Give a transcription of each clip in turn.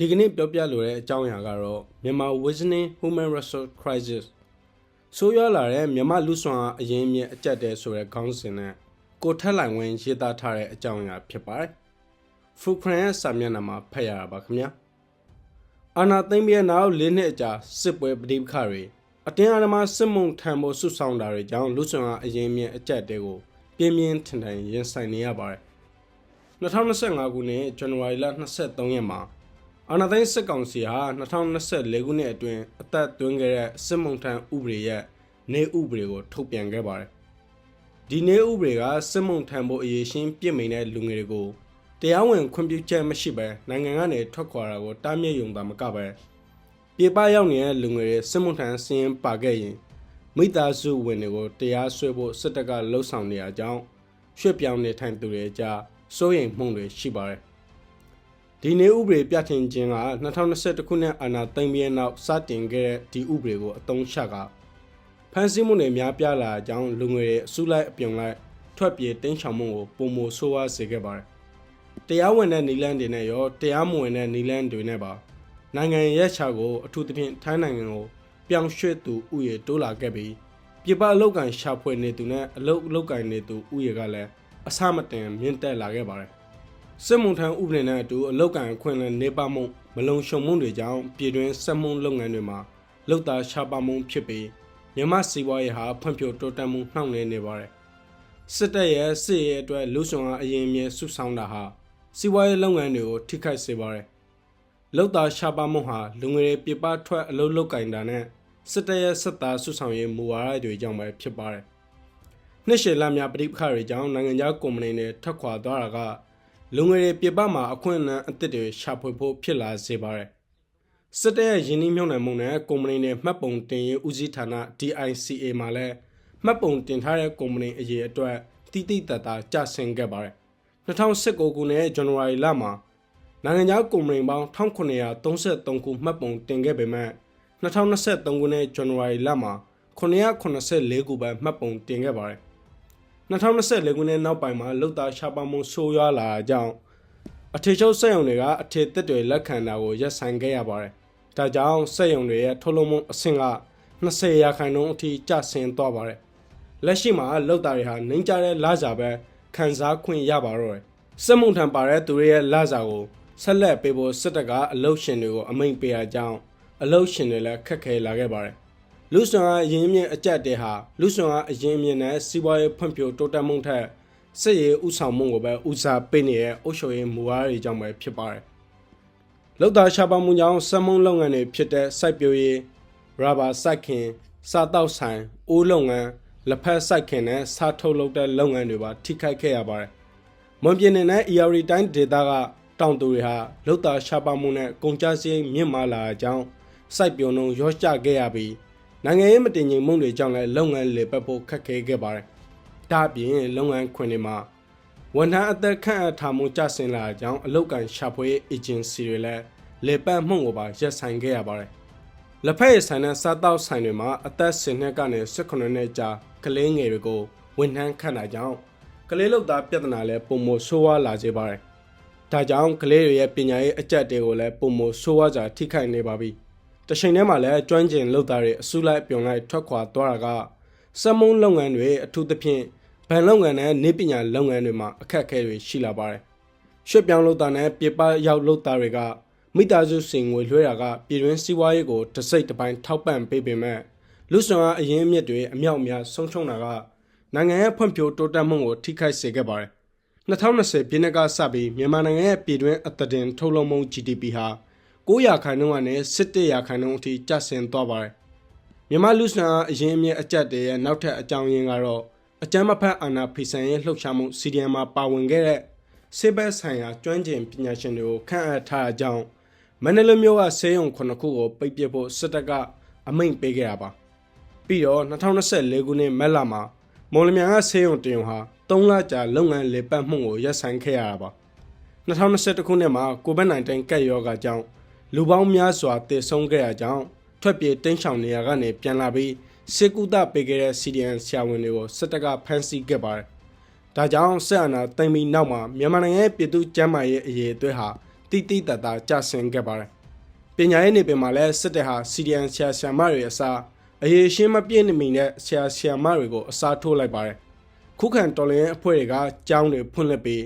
ဒီကနေ့ပြောပြလိုတဲ့အကြောင်းအရာကတော့မြန်မာ Worsening Human Resource Crisis ဆိုးရွားလာတဲ့မြန်မာလူဆွမ်းအားအရင်းအမြစ်အကျက်တဲဆိုတဲ့ခေါင်းစဉ်နဲ့ကိုထက်လိုင်ဝင်းရေးသားထားတဲ့အကြောင်းအရာဖြစ်ပါတယ်။ Fukran ရဲ့စာမျက်နှာမှာဖတ်ရတာပါခင်ဗျာ။အာနာသိမ့်ပြီးတဲ့နောက်၄နှစ်အကြာစစ်ပွဲပဋိပက္ခတွေအတင်းအဓမ္မစစ်မှုထံဖို့ဆွဆောင်တာတွေကြောင့်လူဆွမ်းအားအရင်းအမြစ်အကျက်တဲကိုပြင်းပြင်းထန်ထန်ရင်ဆိုင်နေရပါတယ်။2025ခုနှစ်ဇန်နဝါရီလ23ရက်မှာ အာနာသိန်းစစ်ကောင်စီဟာ2024ခုနှစ်အတွင်းအသက်သွင်းခဲ့တဲ့စစ်မှုထမ်းဥပဒေရဲ့နေဥပဒေကိုထုတ်ပြန်ခဲ့ပါတယ်။ဒီနေဥပဒေကစစ်မှုထမ်းဖို့အရေးရှင်းပြစ်မိန်တဲ့လူငယ်တွေကိုတရားဝင်ခွင့်ပြုချက်မရှိဘဲနိုင်ငံကနေထွက်ခွာတာကိုတားမြစ်ယုံတာမကပဲပြေပရောက်နေတဲ့လူငယ်တွေစစ်မှုထမ်းစင်းပါခဲ့ရင်မိသားစုဝင်တွေကိုတရားစွဲဖို့စစ်တပ်ကလှုံ့ဆော်နေရကြောင်းရွှေ့ပြောင်းနေထိုင်သူတွေအကြားစိုးရိမ်မှုတွေရှိပါတယ်။ ဒီနေဥပဒေပြဋ္ဌာန်းခြင်းက2021ခုနှစ်အာဏာသိမ်းပြီးနောက်စတင်ခဲ့တဲ့ဒီဥပဒေကိုအသုံးချကဖန်ဆီးမှုတွေများပြားလာကြောင်းလူငယ်တွေအစုလိုက်အပြုံလိုက်ထွက်ပြေးတင်းချောင်မှုကိုပုံမဆိုးဝါးစေခဲ့ပါတယ်။တရားဝင်တဲ့နီလန်းတွေနဲ့ရောတရားမဝင်တဲ့နီလန်းတွေနဲ့ပါနိုင်ငံရဲ့ချာကိုအထူးသဖြင့်ထိုင်းနိုင်ငံကိုပြောင်းရွှေ့သူဥယေတိုးလာခဲ့ပြီးပြပအလောက်ကန်ရှာဖွေနေသူနဲ့အလုတ်အလောက်ကန်နေသူဥယေကလည်းအဆမတင်မြင့်တက်လာခဲ့ပါတယ်။ စစ်မှုထမ်းဥပဒေနဲ့အတူအလောက်ကန်အခွင့်အလမ်းနေပါမှုမလုံခြုံမှုတွေကြောင့်ပြည်တွင်းစက်မှုလုပ်ငန်းတွေမှာလောက်သားရှားပါမှုဖြစ်ပြီးမြန်မာစီးပွားရေးဟာဖွံ့ဖြိုးတိုးတက်မှုနှောင့်နှေးနေပါတယ်။စစ်တပ်ရဲ့စစ်ရေးအတွက်လူဆောင်အားအရင်အမြဲဆုဆောင်တာဟာစီးပွားရေးလုပ်ငန်းတွေကိုထိခိုက်စေပါတယ်။လောက်သားရှားပါမှုဟာလူငယ်တွေပြပထွက်အလုပ်လုပ်ကင်တာနဲ့စစ်တပ်ရဲ့စစ်သားဆုဆောင်ရေးမူဝါဒတွေကြောင့်ပဲဖြစ်ပါတယ်။နှစ်ရှည်လများပဋိပက္ခတွေကြောင့်နိုင်ငံခြားကုမ္ပဏီတွေထွက်ခွာသွားတာက လူငယ်တွေပြပမှာအခွင့်အလမ်းအသစ်တွေရှာဖွေဖို့ဖြစ်လာစေပါတယ်။စစ်တပ်ရဲ့ယင်းနှိမ့်မြုံနယ်မှုနဲ့ကုမ္ပဏီတွေမှတ်ပုံတင်ရေးဦးစီးဌာန DICA မှာလည်းမှတ်ပုံတင်ထားတဲ့ကုမ္ပဏီအရေးအတွက်တိတိတတ်တာကျဆင်းခဲ့ပါတယ်။2019ခုနှစ်ဇန်နဝါရီလမှာနိုင်ငံခြားကုမ္ပဏီပေါင်း1933ခုမှတ်ပုံတင်ခဲ့ပေမဲ့2023ခုနှစ်ဇန်နဝါရီလမှာ984ခုပဲမှတ်ပုံတင်ခဲ့ပါတယ်။ 2024ခုနှစ်နောက်ပိုင်းမှာလုတ်သားရှားပါမှုဆိုးရွားလာကြောင်းအထည်ချုပ်စက်ရုံတွေကအထည်သစ်တွေလက်ခံတာကိုရပ်ဆိုင်းခဲ့ရပါတယ်။ဒါကြောင့်စက်ရုံတွေရဲ့ထုတ်လုပ်မှုအဆင့်က20ရာခိုင်နှုန်းအထိကျဆင်းသွားပါတယ်။လက်ရှိမှာလုတ်သားတွေဟာနှိမ့်ကြတဲ့လစာပဲခံစားခွင့်ရပါတော့တယ်။စက်မှုထံပါတဲ့သူတွေရဲ့လစာကိုဆက်လက်ပေးဖို့စစ်တပ်ကအလုတ်ရှင်တွေကိုအမိန့်ပေးရကြောင်းအလုတ်ရှင်တွေလည်းခက်ခဲလာခဲ့ပါတယ်။ လူဆွမ်းအားအရင်မြင့်အကြက်တဲဟာလူဆွမ်းအားအရင်မြင့်နဲ့စီးပွားရေးဖွံ့ဖြိုးတိုးတက်မှုထက်စစ်ရေးဥဆောင်မှုကိုပဲဦးစားပေးနေတဲ့အုပ်ချုပ်ရေးမူဝါဒတွေကြောင့်ပဲဖြစ်ပါတယ်။လောက်သားရှားပါမှုကြောင့်စက်မှုလုပ်ငန်းတွေဖြစ်တဲ့စိုက်ပျိုးရေး၊ရာဘာစိုက်ခင်၊စားတောက်ဆိုင်၊အိုးလုပ်ငန်း၊လက်ဖက်စိုက်ခင်နဲ့စားထုတ်လုပ်တဲ့လုပ်ငန်းတွေပါထိခိုက်ခဲ့ရပါတယ်။မွန်ပြည်နယ်နဲ့ ERD တိုင်းဒေသကတောင်သူတွေဟာလောက်သားရှားပါမှုနဲ့ကုန်ကျစရိတ်မြင့်မားလာကြောင်းစိုက်ပျိုးနှုန်းရောကျခဲ့ရပြီး နိုင်ငံရေးမတည်ငြိမ်မှုတွေကြောင့်လည်းလုပ်ငန်းလေပတ်ဖို့ခက်ခဲခဲ့ပါတယ်။ဒါ့အပြင်လုပ်ငန်းခွင်တွေမှာဝန်ထမ်းအသက်ခန့်အပ်ထားမှုကျဆင်းလာကြောင်းအလုပ်ကန်ရှာဖွေအေဂျင်စီတွေလည်းလေပတ်မှုကိုပါရပ်ဆိုင်ခဲ့ရပါတယ်။လက်ဖက်ရည်ဆိုင်နဲ့စားတောက်ဆိုင်တွေမှာအသက်10နှစ်ကနေ18နှစ်ကြာကလေးငယ်တွေကိုဝန်ထမ်းခန့်တာကြောင့်ကလေးလုပ်သားပြဿနာလည်းပုံမဆိုးဝါးလာစေပါတယ်။ဒါကြောင့်ကလေးတွေရဲ့ပညာရေးအကျက်တွေကိုလည်းပုံမဆိုးဝါးစွာထိခိုက်နေပါပြီ။ တချိန်တည်းမှာလည်းကျွမ်းကျင်လုပ်သားတွေအစုလိုက်ပြုံလိုက်ထွက်ခွာသွားတာကစက်မုံလုပ်ငန်းတွေအထူးသဖြင့်ဗန်လုပ်ငန်းနဲ့နေပညာလုပ်ငန်းတွေမှာအခက်အခဲတွေရှိလာပါတယ်။ရွှေ့ပြောင်းလုပ်သားနဲ့ပြပရောက်လုပ်သားတွေကမိသားစုစင်ငွေလွှဲတာကပြည်တွင်းစီးပွားရေးကိုတစိမ့်တစ်ပိုင်းထောက်ပံ့ပေးပေမဲ့လူဆောင်အားအရင်းအမြစ်တွေအမြောက်အများဆုံးရှုံးတာကနိုင်ငံရဲ့ဖွံ့ဖြိုးတိုးတက်မှုကိုထိခိုက်စေခဲ့ပါတယ်။2020ပြည့်နှစ်ကစပြီးမြန်မာနိုင်ငံရဲ့ပြည်တွင်းအသက်တင်ထုတ်လုပ်မှု GDP ဟာ 900ခန်းနှုန်းကနေ17ရာခိုင်နှုန်းအထိကျဆင်းသွားပါတယ်။မြန်မာလူ့ဆန်အရင်အမြင့်အကျက်တွေရဲ့နောက်ထပ်အကြောင်းရင်းကတော့အကြမ်းမဖက်အာဏာဖီဆန်ရေးလှုပ်ရှားမှု CDM မှာပါဝင်ခဲ့တဲ့စစ်ဘက်ဆိုင်ရာကျွမ်းကျင်ပညာရှင်တွေကိုခန့်အပ်ထားကြောင်းမန္တလေးမြို့ကဆေးရုံခုနှစ်ခုကိုပိတ်ပစ်ဖို့စစ်တပ်ကအမိန့်ပေးခဲ့တာပါ။ပြီးတော့2024ခုနှစ်မက်လမှာမော်လမြိုင်ကဆေးရုံတင်ဟာ3လကြာလုပ်ငန်းလေပတ်မှုကိုရပ်ဆိုင်းခဲ့ရတာပါ။2021ခုနှစ်မှာကိုဗစ် -19 ကပ်ရောဂါကြောင့် လူပေါင်းများစွာတည်ဆုံခဲ့ရကြောင်းထွက်ပြေးတင်းချောင်နေရကနေပြန်လာပြီးစစ်ကူတာပေးခဲ့တဲ့ CDN ဆရာဝန်တွေကိုစစ်တပ်ကဖမ်းဆီးခဲ့ပါတယ်။ဒါကြောင့်ဆက်အာဏာသိမ်းပြီးနောက်မှာမြန်မာနိုင်ငံရဲ့ပြည်သူ့ကျန်းမာရေးအရေးအသွေးဟာတိတိတတ်တာကြဆင်ခဲ့ပါတယ်။ပညာရေးနေပင်မှာလည်းစစ်တပ်ဟာ CDN ဆရာဆရာမတွေအစားအရေးရှင်းမပြည့်နေမီတဲ့ဆရာဆရာမတွေကိုအစားထိုးလိုက်ပါတယ်။ခုခံတော်လှန်ရေးအဖွဲ့တွေကကျောင်းတွေဖွင့်လှစ်ပြီး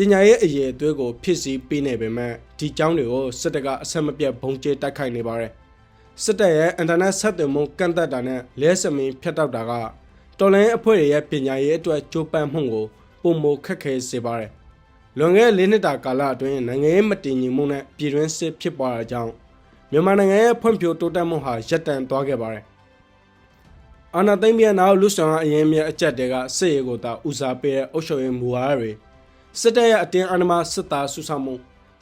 ပညာရေးအရေးအသွေးကိုဖြစ်စီပေးနေပေမဲ့ဒီကျောင်းတွေကိုစစ်တပ်ကအဆက်မပြတ်ဘုံကျဲတိုက်ခိုက်နေပါတယ်။စစ်တပ်ရဲ့အင်တာနက်ဆက်သွယ်မှုကန့်သက်တာနဲ့လဲစမင်းဖြတ်တောက်တာကတော်လှန်ရေးအဖွဲ့တွေရဲ့ပညာရေးအတွက်ကြိုးပမ်းမှုကိုပုံမခက်ခဲစေပါတယ်။လွန်ခဲ့တဲ့၄နှစ်တာကာလအတွင်းနိုင်ငံရေးမတည်ငြိမ်မှုနဲ့ပြည်တွင်းစစ်ဖြစ်ပွားတာကြောင့်မြန်မာနိုင်ငံရဲ့ဖွံ့ဖြိုးတိုးတက်မှုဟာရပ်တန့်သွားခဲ့ပါတယ်။အာဏာသိမ်းပြီးနောက်လူဆောင်အရင်မြအကြက်တွေကစစ်ရေးကိုသာဦးစားပေးတဲ့အုပ်ချုပ်ရေးမူဝါဒတွေ စစ်တပ်ရဲ့အတင်းအဓမ္မစစ်သားဆူဆောက်မှု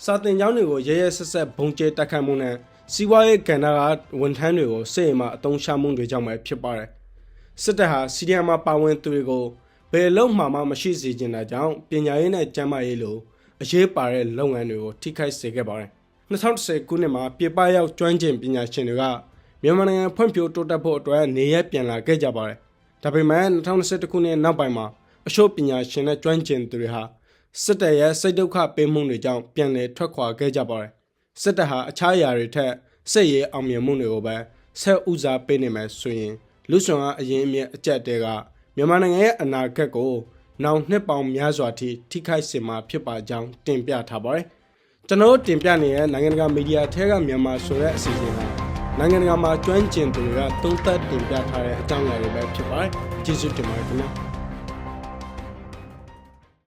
စာတင်ကျောင်းတွေကိုရဲရဲဆက်ဆက်ဘုံကျဲတိုက်ခိုက်မှုနဲ့စီးပွားရေးကဏ္ဍကဝန်ထမ်းတွေကိုစစ်ရေးမှအုံချမှုတွေကြောင့်ပဲဖြစ်ပါတယ်။စစ်တပ်ဟာစီရီယံမှာပါဝင်သူတွေကိုဘယ်လုံးမှမှမရှိစေချင်တာကြောင့်ပညာရေးနဲ့ကျန်းမာရေးလိုအရေးပါတဲ့လုပ်ငန်းတွေကိုထိခိုက်စေခဲ့ပါတယ်။2010ခုနှစ်မှာပြည်ပရောက်ကျွမ်းကျင်ပညာရှင်တွေကမြန်မာနိုင်ငံဖွံ့ဖြိုးတိုးတက်ဖို့အတွက်နေရပြန်လာခဲ့ကြပါတယ်။ဒါပေမဲ့2021ခုနှစ်နောက်ပိုင်းမှာအချို့ပညာရှင်နဲ့ကျွမ်းကျင်သူတွေဟာ စစ်တပ်ရဲ့စိတ်ဒုက္ခပေးမှုတွေကြောင့်ပြန်လည်ထွက်ခွာခဲ့ကြပါတယ်။စစ်တပ်ဟာအခြားအရာတွေထက်စစ်ရေးအောင်မြင်မှုတွေကိုပဲဆက်ဥစားပေးနေမယ်ဆိုရင်လူဆောင်အရင်အမြင့်အကြက်တဲကမြန်မာနိုင်ငံရဲ့အနာဂတ်ကိုနောင်နှစ်ပေါင်းများစွာထိထိခိုက်စေမှာဖြစ်ပါကြောင်းတင်ပြထားပါတယ်။ကျွန်တော်တို့တင်ပြနေတဲ့နိုင်ငံတကာမီဒီယာထဲကမြန်မာဆိုတဲ့အစီအစဉ်ဟာနိုင်ငံတကာမှာကျွမ်းကျင်သူတွေကသုံးသပ်တင်ပြထားတဲ့အကြောင်းအရာတွေပဲဖြစ်ပါတယ်။ကျေးဇူးတင်ပါတယ်ခင်ဗျာ။